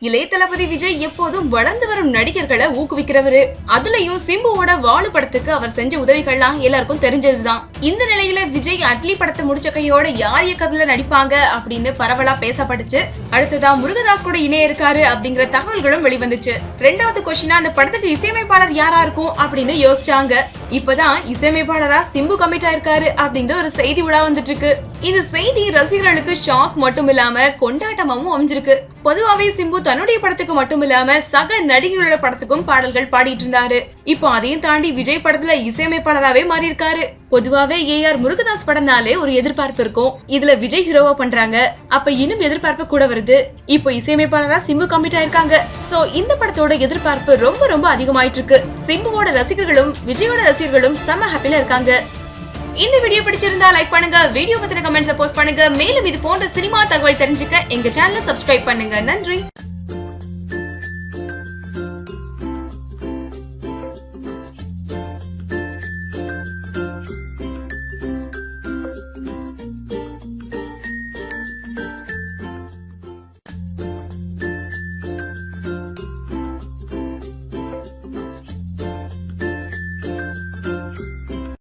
இளைய தளபதி விஜய் எப்போதும் வளர்ந்து வரும் நடிகர்களை ஊக்குவிக்கிறவரு. அதுலயும் சிம்புவோட வாழு படத்துக்கு அவர் செஞ்ச உதவிகள்லாம் எல்லாருக்கும் தெரிஞ்சதுதான். இந்த நிலையில விஜய் அட்லி படத்தை முடிச்ச கையோட யார் இயக்கத்துல நடிப்பாங்க அப்படின்னு பரவலா பேசப்பட்டுச்சு அடுத்ததா முருகதாஸ் கூட இணைய இருக்காரு அப்படிங்கிற தகவல்களும் வெளிவந்துச்சு. ரெண்டாவது கொஸ்டினா அந்த படத்துக்கு இசையமைப்பாளர் யாரா இருக்கும் அப்படின்னு யோசிச்சாங்க. இப்பதான் இசையமைப்பாளரா சிம்பு கமிட் ஆயிருக்காரு அப்படிங்கிற ஒரு செய்தி விழா வந்துட்டு இருக்கு இந்த செய்தி ரசிகர்களுக்கு ஷாக் மட்டும் இல்லாம கொண்டாட்டமாவும் அமைஞ்சிருக்கு. பொதுவாவே சிம்பு தன்னுடைய படத்துக்கு மட்டும் இல்லாம சக நடிகர்களோட படத்துக்கும் பாடல்கள் பாடிட்டு இருந்தாரு. இப்போ அதையும் தாண்டி விஜய் படத்துல இசையமைப்பாளராகவே மாறியிருக்காரு. பொதுவாவே ஏ ஆர் முருகதாஸ் படம்னாலே ஒரு எதிர்பார்ப்பு இருக்கும். இதுல விஜய் ஹீரோவா பண்றாங்க. அப்ப இன்னும் எதிர்பார்ப்பு கூட வருது. இப்போ இசையமைப்பாளரா சிம்பு கமிட் ஆயிருக்காங்க. சோ இந்த படத்தோட எதிர்பார்ப்பு ரொம்ப ரொம்ப அதிகமாயிட்டு இருக்கு. சிம்புவோட ரசிகர்களும் விஜயோட ரசிகர்களும் செம்ம ஹாப்பில இருக்காங்க. இந்த வீடியோ பிடிச்சிருந்தா லைக் பண்ணுங்க. வீடியோ பத்தின கமெண்ட்ஸ் போஸ்ட் பண்ணுங்க. மேலும் இது போன்ற சினிமா தகவல் தெரிஞ்சுக்க எங்க சேனலை சப்ஸ்கிரைப் பண்ணுங்க. நன்றி.